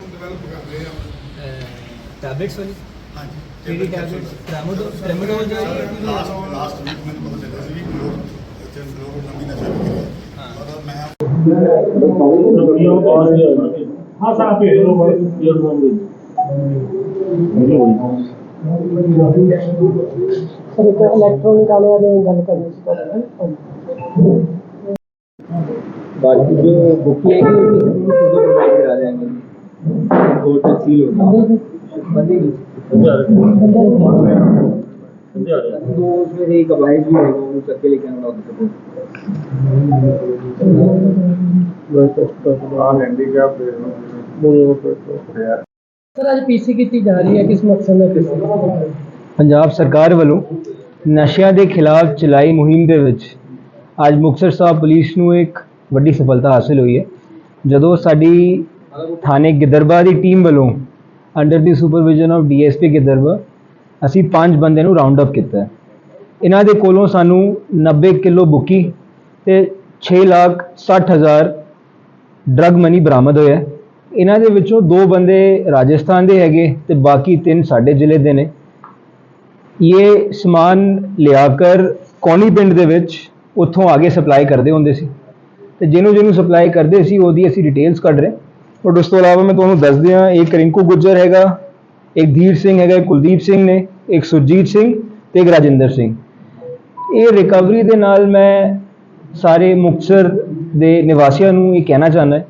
Develop ਕਰ ਰਹੇ ਆ ਟੈਬਲੇਟਸ ਵਾਲੀ ਹਾਂਜੀ ਕਿਹੜੀ ਟੈਬਲੇਟ ਟ੍ਰੈਮੋਡੋਲ ਟ੍ਰੈਮੋਡੋਲ ਜੋ ਹੈ ਲਾਸਟ ਲਾਸਟ ਵੀਕ ਮੈਨੂੰ ਪਤਾ ਚੱਲਿਆ ਸੀ ਕਿ ਲੋਕ ਇੱਥੇ ਲੋਕ ਨਵੀਂ ਨਸ਼ਾ ਰਿਹਾ ਹਾਂ। ਮੈਂ हाँ सर आप सर एक इलेक्ट्रॉनिक आने वाले गल करनी बाकी जो बुकिंग है प्रोवाइड करा रहे हैं होटल सील होगा तो उसमें एक अवाइज भी है। वो करके लेके आना डॉक्टर को ਹੈਂਡੀਕੈਪ ਦੇ ਸਰ ਅੱਜ ਪੀਸੀ ਕੀਤੀ ਜਾ ਰਹੀ ਹੈ ਕਿਸ ਮਕਸਦ ਨਾਲ ਪੀਸੀ ਪੰਜਾਬ ਸਰਕਾਰ ਵੱਲੋਂ ਨਸ਼ਿਆਂ ਦੇ ਖਿਲਾਫ ਚਲਾਈ ਮੁਹਿੰਮ ਦੇ ਵਿੱਚ ਅੱਜ ਮੁਕਤਸਰ ਸਾਹਿਬ ਪੁਲਿਸ ਨੂੰ ਇੱਕ ਵੱਡੀ ਸਫਲਤਾ ਹਾਸਲ ਹੋਈ ਹੈ। ਜਦੋਂ ਸਾਡੀ ਥਾਣੇ ਗਿੱਦਰਬਾ ਦੀ ਟੀਮ ਵੱਲੋਂ under the supervision of DSP Gidderbaha ਅਸੀਂ ਪੰਜ ਬੰਦੇ ਨੂੰ ਰਾਉਂਡ ਅਪ ਕੀਤਾ ਹੈ। ਇਹਨਾਂ ਦੇ ਕੋਲੋਂ ਸਾਨੂੰ 90 ਕਿਲੋ ਬੁੱਕੀ ਤੇ 6 ਲੱਖ 60 ਹਜ਼ਾਰ ਡਰਗ ਮਨੀ ਬਰਾਮਦ ਹੋਇਆ ਇਹਨਾਂ ਦੇ ਵਿੱਚੋਂ ਦੋ ਬੰਦੇ ਰਾਜਸਥਾਨ ਦੇ ਹੈਗੇ ਤੇ ਬਾਕੀ ਤਿੰਨ ਸਾਡੇ ਜ਼ਿਲ੍ਹੇ ਦੇ ਨੇ। ਇਹ ਸਮਾਨ ਲਿਆ ਕਰ ਕੌਣੀ ਪਿੰਡ ਦੇ ਵਿੱਚ ਉੱਥੋਂ ਆਗੇ ਸਪਲਾਈ ਕਰਦੇ ਹੁੰਦੇ ਸੀ। ਤੇ ਜਿਹਨੂੰ ਜਿਹਨੂੰ ਸਪਲਾਈ ਕਰਦੇ ਸੀ, ਉਹਦੀ ਅਸੀਂ ਡਿਟੇਲਸ ਕੱਢ ਰਹੇ। ਔਰ ਉਸ ਤੋਂ ਇਲਾਵਾ ਮੈਂ ਤੁਹਾਨੂੰ ਦੱਸ ਦਿਆਂ ਇੱਕ ਰਿੰਕੂ ਗੁੱਜਰ ਹੈਗਾ, ਇੱਕ ਧੀਰ ਸਿੰਘ ਹੈਗਾ ਕੁਲਦੀਪ ਸਿੰਘ ਨੇ, ਇੱਕ ਸੁਰਜੀਤ ਸਿੰਘ ਤੇ ਇੱਕ ਰਾਜਿੰਦਰ ਸਿੰਘ। ਇਹ ਰਿਕਵਰੀ ਦੇ ਨਾਲ ਮੈਂ ਸਾਰੇ ਮੁਕਤਸਰ ਦੇ ਨਿਵਾਸੀਆਂ ਨੂੰ ਇਹ ਕਹਿਣਾ ਚਾਹੁੰਦਾ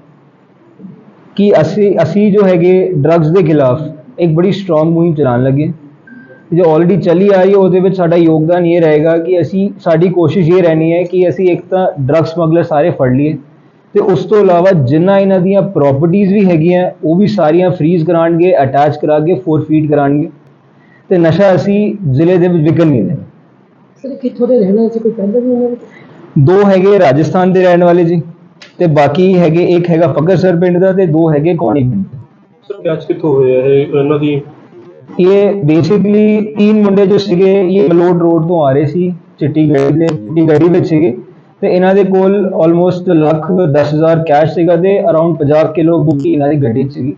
ਕਿ ਅਸੀਂ ਅਸੀਂ ਜੋ ਹੈਗੇ ਡਰੱਗਸ ਦੇ ਖਿਲਾਫ ਇੱਕ ਬੜੀ ਸਟਰੋਂਗ ਮੁਹਿੰਮ ਚਲਾਉਣ ਲੱਗੇ ਜੋ ਆਲਰੇਡੀ ਚੱਲੀ ਆ ਰਹੀ ਹੈ, ਉਹਦੇ ਵਿੱਚ ਸਾਡਾ ਯੋਗਦਾਨ ਇਹ ਰਹੇਗਾ ਕਿ ਅਸੀਂ, ਸਾਡੀ ਕੋਸ਼ਿਸ਼ ਇਹ ਰਹਿਣੀ ਹੈ ਕਿ ਅਸੀਂ ਇੱਕ ਤਾਂ ਡਰੱਗ ਸਮਗਲਰ ਸਾਰੇ ਫੜ ਲਈਏ ਤੇ ਉਸ ਤੋਂ ਇਲਾਵਾ ਜਿੰਨਾ ਇਹਨਾਂ ਦੀਆਂ ਪ੍ਰਾਪਰਟੀਆਂ ਵੀ ਹੈਗੀਆਂ, ਉਹ ਵੀ ਸਾਰੀਆਂ ਫ੍ਰੀਜ਼ ਕਰਾਣਗੇ ਅਟੈਚ ਕਰਾ ਕੇ ਫੋਰਫੀਟ ਕਰਾਣਗੇ ਤੇ ਨਸ਼ਾ ਅਸੀਂ ਜ਼ਿਲ੍ਹੇ ਦੇ ਵਿੱਚ ਵਿਕਣ ਨਹੀਂ ਦੇਣਾ। ਸਰ, ਕਿੱਥੋਂ ਦੇ ਰਹਿਣਾ ਸੀ? ਕੋਈ ਪਹਿਲਾਂ ਵੀ ਉਹਨਾਂ ਨੇ? ਦੋ ਹੈਗੇ ਰਾਜਸਥਾਨ ਦੇ ਰਹਿਣ ਵਾਲੇ ਜੀ ਤੇ ਬਾਕੀ ਹੈਗੇ ਇੱਕ ਹੈਗਾ ਫਗਰਸਰ ਪਿੰਡ ਦਾ ਤੇ ਦੋ ਹੈਗੇ ਕੌਣੀ ਪਿੰਡ ਦੇ। ਸਰ ਕਿੱਥੋਂ ਹੋਇਆ ਇਹ ਇਹਨਾਂ ਦੀ? ਇਹ ਬੇਸਿਕਲੀ ਤਿੰਨ ਮੁੰਡੇ ਜੋ ਸੀਗੇ ਇਹ ਮਲੋਡ ਰੋਡ ਤੋਂ ਆ ਰਹੇ ਸੀ ਚਿੱਟੀ ਗੱਡੀ ਦੇ ਚਿੱਟੀ ਗੱਡੀ ਵਿੱਚ ਸੀਗੇ। ਤੇ ਇਹਨਾਂ ਦੇ ਕੋਲ ਆਲਮੋਸਟ ਲੱਖ 10000 ਕੈਸ਼ ਸੀਗਾ ਤੇ ਅਰਾਊਂਡ 50 ਕਿਲੋ ਬੁੱਕੀ ਇਹਨਾਂ ਦੀ ਗੱਡੀ 'ਚ ਸੀਗੀ।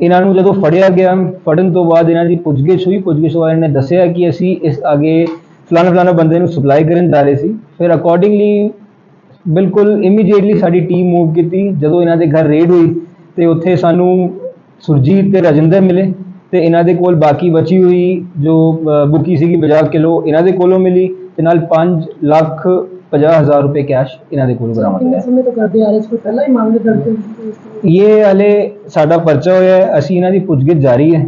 ਇਹਨਾਂ ਨੂੰ ਜਦੋਂ ਫੜਿਆ ਗਿਆ ਫੜਨ ਤੋਂ ਬਾਅਦ ਇਹਨਾਂ ਦੀ ਪੁੱਛਗਿੱਛ ਹੋਈ ਪੁੱਛਗਿੱਛ ਵਾਲਿਆਂ ਨੇ ਦੱਸਿਆ ਕਿ ਅਸੀਂ ਇਸ ਅੱਗੇ ਫਲਾਣਾ ਫਲਾਣਾ ਬੰਦੇ ਨੂੰ ਸਪਲਾਈ ਕਰਨ ਜਾ ਰਹੇ ਸੀ। ਫਿਰ ਅਕੋਰਡਿੰਗਲੀ ਬਿਲਕੁਲ ਇਮੀਡੀਏਟਲੀ ਸਾਡੀ ਟੀਮ ਮੂਵ ਕੀਤੀ। ਜਦੋਂ ਇਹਨਾਂ ਦੇ ਘਰ ਰੇਡ ਹੋਈ ਤੇ ਉੱਥੇ ਸਾਨੂੰ ਸੁਰਜੀਤ ਤੇ ਰਾਜਿੰਦਰ ਮਿਲੇ ਤੇ ਇਹਨਾਂ ਦੇ ਕੋਲ ਬਾਕੀ ਬਚੀ ਹੋਈ ਜੋ ਬੁੱਕੀ ਸੀਗੀ 50 ਕਿਲੋ ਇਹਨਾਂ ਦੇ ਕੋਲੋਂ ਮਿਲੀ ਤੇ ਨਾਲ 5 ਲੱਖ 50 ਹਜ਼ਾਰ ਰੁਪਏ ਕੈਸ਼ ਇਹਨਾਂ ਦੇ ਕੋਲੋਂ ਬਰਾਮਦ ਹੋਇਆ। ਸਮੇਂ ਤੋਂ ਕਰਦੇ ਆ ਰਹੇ ਸੀ? ਪਹਿਲਾਂ ਹੀ ਮਾਮਲੇ ਦਰਜ ਇਹ ਹਲੇ ਸਾਡਾ ਪਰਚਾ ਹੋਇਆ ਹੈ ਅਸੀਂ ਇਹਨਾਂ ਦੀ ਪੁੱਛਗਿੱਛ ਜਾਰੀ ਹੈ।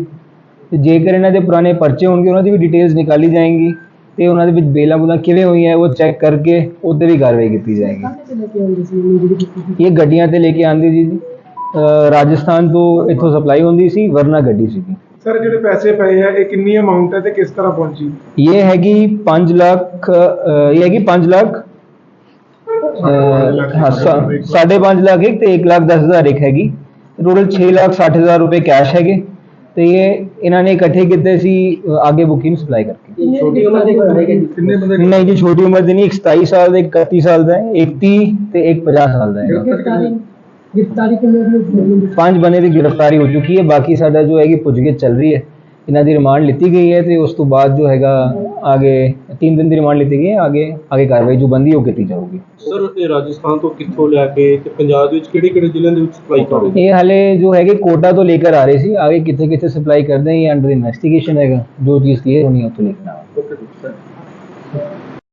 ਤੇ ਜੇਕਰ ਇਹਨਾਂ ਦੇ ਪੁਰਾਣੇ ਪਰਚੇ ਹੋਣਗੇ ਉਹਨਾਂ ਦੀ ਵੀ ਡਿਟੇਲਸ ਨਿਕਾਲੀ ਜਾਏਂਗੀ। ਤੇ ਉਹਨਾਂ ਦੇ ਵਿੱਚ ਬੇਲਾਂ ਬੁਲਾਂ ਕਿਵੇਂ ਹੋਈਆਂ ਉਹ ਚੈੱਕ ਕਰਕੇ ਉਹਤੇ ਵੀ ਕਾਰਵਾਈ ਕੀਤੀ ਜਾਏਗੀ। ਸੀ ਇਹ ਸੀ ਗੱਡੀਆਂ ਤੇ ਲੈ ਕੇ ਆਂਦੀ ਸੀ ਜੀ। ਰਾਜਸਥਾਨ ਤੋਂ ਇੱਥੋਂ ਸਪਲਾਈ ਹੁੰਦੀ ਸੀ ਵਰਨਾ ਗੱਡੀ ਸੀਗੀ। ਸਰ ਜਿਹੜੇ ਪੈਸੇ ਪਏ ਆ ਇਹ ਕਿੰਨੀ ਅਮਾਉਂਟ ਹੈ ਤੇ ਕਿਸ ਤਰ੍ਹਾਂ ਪਹੁੰਚੀ? ਇਹ ਹੈਗੀ 5 ਲੱਖ ਇਹ ਹੈਗੀ 5 ਲੱਖ ਹਾਂ ਸਾ- ਸਾਢੇ 5 ਲੱਖ ਇੱਕ ਤੇ 1 ਲੱਖ 10 ਹਜ਼ਾਰ ਇੱਕ ਹੈਗੀ। ਟੋਟਲ 6 ਲੱਖ 60 ਹਜ਼ਾਰ ਰੁਪਏ ਕੈਸ਼ ਹੈਗੇ। ਤੇ ਇਹ ਇਹਨਾਂ ਨੇ ਇਕੱਠੇ ਕੀਤੇ ਸੀ ਅ, ਆਗੇ ਬੁਕਿੰਗ ਸਪਲਾਈ ਕਰਕੇ। ਛੋਟੀ ਉਮਰ ਦੇ ਹੋਣਗੇ ਕਿੰਨੇ ਬੰਦੇ ਨਹੀਂ ਜੀ ਛੋਟੀ ਉਮਰ ਦੇ ਨਹੀਂ ਇੱਕ 27 ਸਾਲ ਦਾ ਇੱਕ 31 ਸਾਲ ਦਾ ਹੈ ਇੱਕ 30 ਤੇ ਇੱਕ 50 ਸਾਲ ਦਾ ਹੈ ਗ੍ਰਿਫਤਾਰੀ ਗ੍ਰਿਫਤਾਰੀ ਕਿੰਨੇ ਦੀ ਹੋਈ? ਪੰਜ ਬੰਦੇ ਦੀ ਗ੍ਰਿਫਤਾਰੀ ਹੋ ਚੁੱਕੀ ਹੈ ਬਾਕੀ ਸਾਡਾ ਜੋ ਹੈਗੀ ਪੁੱਛਗਿੱਛ ਚੱਲ ਰਹੀ ਹੈ। ਇਹਨਾਂ ਦੀ ਰਿਮਾਂਡ ਲਿੱਤੀ ਗਈ ਹੈ ਤੇ ਉਸ ਤੋਂ ਬਾਅਦ ਜੋ ਹੈਗਾ ਆਗੇ 3 ਦਿਨ ਦੀ ਰਿਮਾਂਡ ਲਿੱਤੀ ਗਈ ਹੈ ਆਗੇ ਆਗੇ ਕਾਰਵਾਈ ਜੋ ਬੰਦੀ ਉਹ ਕੀਤੀ ਜਾਊਗੀ। ਸਰ ਇਹ ਰਾਜਸਥਾਨ ਤੋਂ ਕਿੱਥੋਂ ਲੈ ਕੇ ਤੇ ਪੰਜਾਬ ਦੇ ਵਿੱਚ ਕਿਹੜੇ ਕਿਹੜੇ ਜ਼ਿਲ੍ਹਿਆਂ ਦੇ ਵਿੱਚ ਸਪਲਾਈ ਕਰ ਰਹੇ ਇਹ ਹਾਲੇ ਜੋ ਹੈਗੇ ਕੋਟਾ ਤੋਂ ਲੈ ਕੇ ਆ ਰਹੇ ਸੀ ਆਗੇ ਕਿੱਥੇ ਕਿੱਥੇ ਸਪਲਾਈ ਕਰਦੇ ਇਹ ਅੰਡਰ ਇਨਵੈਸਟੀਗੇਸ਼ਨ ਹੈਗਾ ਜੋ ਚੀਜ਼ ਕਲੀਅਰ ਹੋਣੀ ਹੈ ਉਹ ਤੋਂ ਲੈ ਕੇ ਆਵਾਂਗੇ।